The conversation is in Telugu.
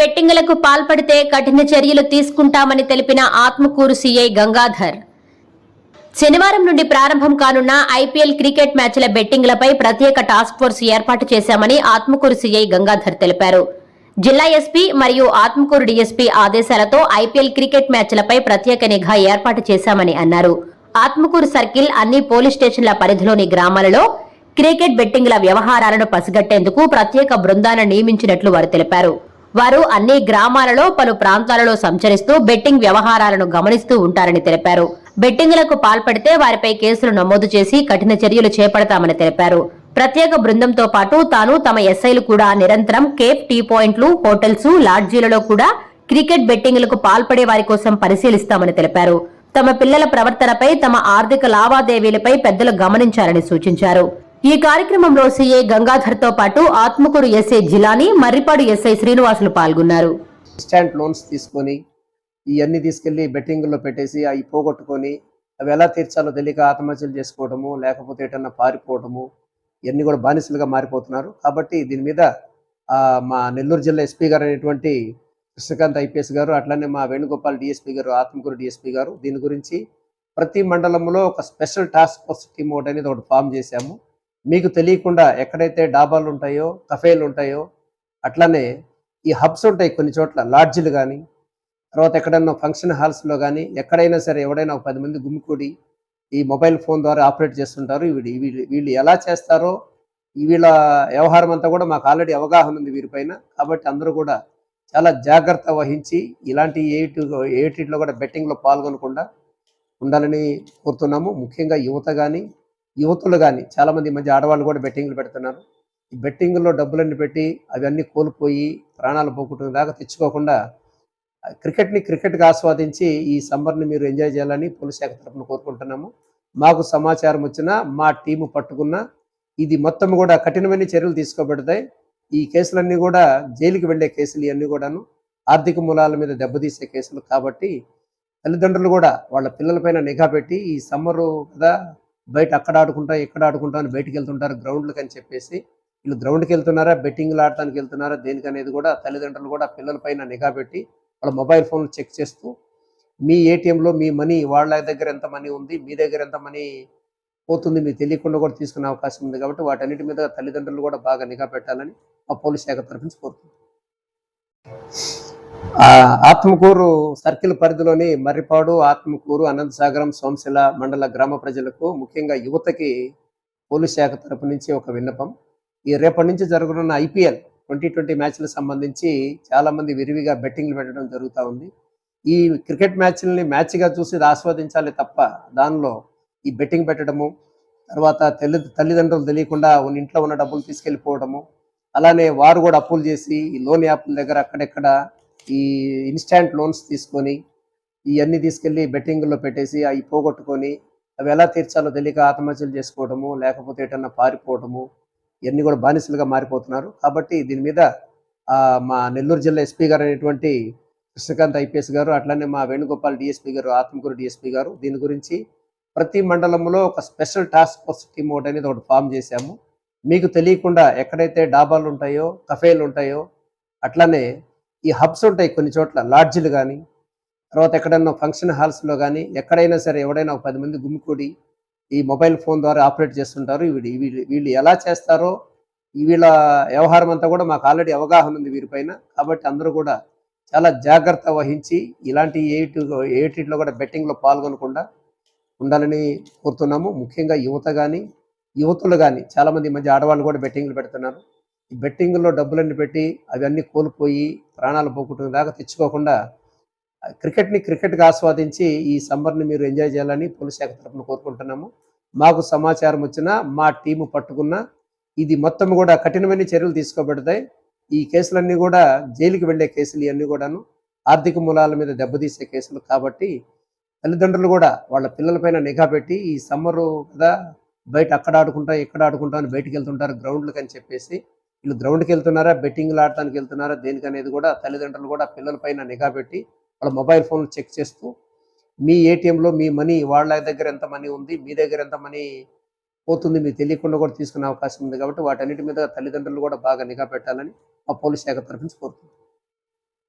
బెట్టింగులకు పాల్పడితే కఠిన చర్యలు తీసుకుంటామని తెలిపిన ఆత్మకూరు సీఐ గంగాధర్. శనివారం నుండి ప్రారంభం కానున్న ఐపీఎల్ క్రికెట్ మ్యాచ్ల బెట్టింగ్లపై ప్రత్యేక టాస్క్ ఫోర్స్ ఏర్పాటు చేశామని ఆత్మకూరు సీఐ గంగాధర్ తెలిపారు. జిల్లా ఎస్పీ మరియు ఆత్మకూరు డీఎస్పీ ఆదేశాలతో ఐపీఎల్ క్రికెట్ మ్యాచ్లపై ప్రత్యేక నిఘా ఏర్పాటు చేశామని అన్నారు. ఆత్మకూరు సర్కిల్ అన్ని పోలీస్ స్టేషన్ల పరిధిలోని గ్రామాలలో క్రికెట్ బెట్టింగ్ల వ్యవహారాలను పసిగట్టేందుకు ప్రత్యేక బృందాన్ని నియమించినట్లు వారు తెలిపారు. వారు అన్ని గ్రామాలలో పలు ప్రాంతాలలో సంచరిస్తూ బెట్టింగ్ వ్యవహారాలను గమనిస్తూ ఉంటారని తెలిపారు. బెట్టింగ్లకు పాల్పడితే వారిపై కేసులు నమోదు చేసి కఠిన చర్యలు చేపడతామని తెలిపారు. ప్రత్యేక బృందంతో పాటు తాను తమ ఎస్ఐలు కూడా నిరంతరం కేప్ టీ పాయింట్లు హోటల్స్ లాడ్జీలలో కూడా క్రికెట్ బెట్టింగ్లకు పాల్పడే వారి కోసం పరిశీలిస్తామని తెలిపారు. తమ పిల్లల ప్రవర్తనపై తమ ఆర్థిక లావాదేవీలపై పెద్దలు గమనించాలని సూచించారు. ఈ కార్యక్రమంలో సీఏ గంగాధర్తో పాటు ఆత్మకూరు ఎస్ఐ జిలాని మర్రిపాడు ఎస్ఐ శ్రీనివాసులు పాల్గొన్నారు. ఇన్స్టాంట్ లోన్స్ తీసుకొని ఇవన్నీ తీసుకెళ్ళి బెట్టింగ్లో పెట్టేసి అవి పోగొట్టుకొని అవి ఎలా తీర్చాలో తెలియక ఆత్మహత్యలు చేసుకోవడము లేకపోతే ఎటన్నా పారిపోవడము ఇవన్నీ కూడా బానిసలుగా మారిపోతున్నారు. కాబట్టి దీని మీద మా నెల్లూరు జిల్లా ఎస్పీ గారు అనేటువంటి కృష్ణకాంత్ ఐపీఎస్ గారు అట్లానే మా వేణుగోపాల్ డిఎస్పీ గారు ఆత్మకూరు డిఎస్పీ గారు దీని గురించి ప్రతి మండలంలో ఒక స్పెషల్ టాస్క్ ఫోర్స్ టీమ్ ఒకటి అనేది ఒకటి ఫామ్ చేశాము. మీకు తెలియకుండా ఎక్కడైతే డాబాలు ఉంటాయో కఫేలు ఉంటాయో అట్లానే ఈ హబ్స్ ఉంటాయి కొన్ని చోట్ల లాడ్జిలు కానీ తర్వాత ఎక్కడైనా ఫంక్షన్ హాల్స్లో కానీ ఎక్కడైనా సరే ఎవడైనా ఒక పది మంది గుమ్మికూడి ఈ మొబైల్ ఫోన్ ద్వారా ఆపరేట్ చేస్తుంటారు. వీడి వీళ్ళు వీళ్ళు ఎలా చేస్తారో వీళ్ళ వ్యవహారం అంతా కూడా మాకు ఆల్రెడీ అవగాహన ఉంది వీరిపైన కాబట్టి అందరూ కూడా చాలా జాగ్రత్త వహించి ఇలాంటి ఏటి ఏటిలో కూడా బెట్టింగ్లో పాల్గొనకుండా ఉండాలని కోరుతున్నాము. ముఖ్యంగా యువత కానీ యువతులు కానీ చాలామంది ఈ మధ్య ఆడవాళ్ళు కూడా బెట్టింగ్లు పెడుతున్నారు. ఈ బెట్టింగ్లో డబ్బులన్నీ పెట్టి అవన్నీ కోల్పోయి ప్రాణాలు పోగొట్టుకునే దాకా తెచ్చుకోకుండా క్రికెట్ని క్రికెట్గా ఆస్వాదించి ఈ సమ్మర్ని మీరు ఎంజాయ్ చేయాలని పోలీస్ శాఖ తరఫున కోరుకుంటున్నాము. మాకు సమాచారం వచ్చినా మా టీము పట్టుకున్న ఇది మొత్తం కూడా కఠినమైన చర్యలు తీసుకోబడతాయి. ఈ కేసులన్నీ కూడా జైలుకి వెళ్ళే కేసులు ఇవన్నీ కూడాను ఆర్థిక మూలాల మీద దెబ్బతీసే కేసులు కాబట్టి తల్లిదండ్రులు కూడా వాళ్ళ పిల్లలపైన నిఘా పెట్టి ఈ సమ్మరు కదా బయట అక్కడ ఆడుకుంటా ఇక్కడ ఆడుకుంటా అని బయటకు వెళ్తుంటారు గ్రౌండ్లకు అని చెప్పేసి. వీళ్ళు గ్రౌండ్కి వెళ్తున్నారా బెట్టింగ్లు ఆడటానికి వెళ్తున్నారా? దేనికనేది కూడా తల్లిదండ్రులు కూడా పిల్లలపైన నిఘా పెట్టి వాళ్ళ మొబైల్ ఫోన్లు చెక్ చేస్తూ మీ ఏటీఎంలో మీ మనీ వాళ్ళ దగ్గర ఎంత మనీ ఉంది మీ దగ్గర ఎంత మనీ పోతుంది మీకు తెలియకుండా కూడా తీసుకునే అవకాశం ఉంది కాబట్టి వాటన్నిటి మీద తల్లిదండ్రులు కూడా బాగా నిఘా పెట్టాలని మా పోలీస్ శాఖ తరఫు నుంచి కోరుతున్నాం. ఆత్మకూరు సర్కిల్ పరిధిలోని మర్రిపాడు ఆత్మకూరు అనంతసాగరం సోమశిల మండల గ్రామ ప్రజలకు ముఖ్యంగా యువతకి పోలీస్ శాఖ తరపు నుంచి ఒక విన్నపం. ఈ రేపటి నుంచి జరగనున్న ఐపీఎల్ ట్వంటీ ట్వంటీ మ్యాచ్లకు సంబంధించి చాలామంది విరివిగా బెట్టింగ్లు పెట్టడం జరుగుతూ ఉంది. ఈ క్రికెట్ మ్యాచ్లని మ్యాచ్గా చూసి ఆస్వాదించాలి తప్ప దానిలో ఈ బెట్టింగ్ పెట్టడము తర్వాత తల్లి తల్లిదండ్రులు తెలియకుండా ఇంట్లో ఉన్న డబ్బులు తీసుకెళ్ళిపోవడము అలానే వారు కూడా అప్పులు చేసి ఈ లోన్ యాప్ల దగ్గర అక్కడెక్కడ ఈ ఇన్స్టాంట్ లోన్స్ తీసుకొని ఇవన్నీ తీసుకెళ్ళి బెట్టింగ్లో పెట్టేసి అవి పోగొట్టుకొని అవి ఎలా తీర్చాలో తెలియక ఆత్మహత్యలు చేసుకోవడము లేకపోతే ఎటన్నా పారిపోవడము ఇవన్నీ కూడా బానిసలుగా మారిపోతున్నారు. కాబట్టి దీని మీద మా నెల్లూరు జిల్లా ఎస్పీ గారు అనేటువంటి కృష్ణకాంత్ ఐపీఎస్ గారు అట్లానే మా వేణుగోపాల్ డిఎస్పీ గారు ఆత్మకూరు డిఎస్పీ గారు దీని గురించి ప్రతి మండలంలో ఒక స్పెషల్ టాస్క్ ఫోర్స్ టీమ్ ఒకటి అనేది ఒకటి ఫామ్ చేశాము. మీకు తెలియకుండా ఎక్కడైతే డాబాలు ఉంటాయో కఫేలు ఉంటాయో అట్లానే ఈ హబ్స్ ఉంటాయి కొన్ని చోట్ల లాడ్జిలు కానీ తర్వాత ఎక్కడైనా ఫంక్షన్ హాల్స్లో కానీ ఎక్కడైనా సరే ఎవడైనా ఒక పది మంది గుమికూడి ఈ మొబైల్ ఫోన్ ద్వారా ఆపరేట్ చేస్తుంటారు. వీళ్ళు వీళ్ళు వీళ్ళు ఎలా చేస్తారో వీళ్ళ వ్యవహారం అంతా కూడా మాకు ఆల్రెడీ అవగాహన ఉంది వీరిపైన కాబట్టి అందరూ కూడా చాలా జాగ్రత్త వహించి ఇలాంటి ఏటి ఏటిలో కూడా బెట్టింగ్లో పాల్గొనకుండా ఉండాలని కోరుతున్నాము. ముఖ్యంగా యువత కానీ యువతులు కానీ చాలామంది మంచి మధ్య ఆడవాళ్ళు కూడా బెట్టింగ్లు పెడుతున్నారు. బెట్టింగ్లో డబ్బులన్నీ పెట్టి అవన్నీ కోల్పోయి ప్రాణాలు పోగొట్టుకునే దాకా తెచ్చుకోకుండా క్రికెట్ని క్రికెట్గా ఆస్వాదించి ఈ సమ్మర్ని మీరు ఎంజాయ్ చేయాలని పోలీస్ శాఖ తరఫున కోరుకుంటున్నాము. మాకు సమాచారం వచ్చినా మా టీము పట్టుకున్న ఇది మొత్తం కూడా కఠినమైన చర్యలు తీసుకోబడతాయి. ఈ కేసులన్నీ కూడా జైలుకి వెళ్ళే కేసులు ఇవన్నీ కూడాను ఆర్థిక మూలాల మీద దెబ్బతీసే కేసులు కాబట్టి తల్లిదండ్రులు కూడా వాళ్ళ పిల్లలపైన నిఘా పెట్టి ఈ సమ్మరు కదా బయట అక్కడ ఆడుకుంటా ఇక్కడ ఆడుకుంటాం అని బయటికి వెళ్తుంటారు గ్రౌండ్లకు అని చెప్పేసి వీళ్ళు గ్రౌండ్కి వెళ్తున్నారా బెట్టింగ్లు ఆడటానికి వెళ్తున్నారా దేనికనేది కూడా తల్లిదండ్రులు కూడా పిల్లలపైన నిఘా పెట్టి వాళ్ళ మొబైల్ ఫోన్లు చెక్ చేస్తూ మీ ఏటీఎంలో మీ మనీ వాళ్ళ దగ్గర ఎంత మనీ ఉంది మీ దగ్గర ఎంత మనీ పోతుంది మీకు తెలియకుండా కూడా తీసుకునే అవకాశం ఉంది కాబట్టి వాటన్నిటి మీద తల్లిదండ్రులు కూడా బాగా నిఘా పెట్టాలని మా పోలీస్ శాఖ తరఫు నుంచి కోరుతుంది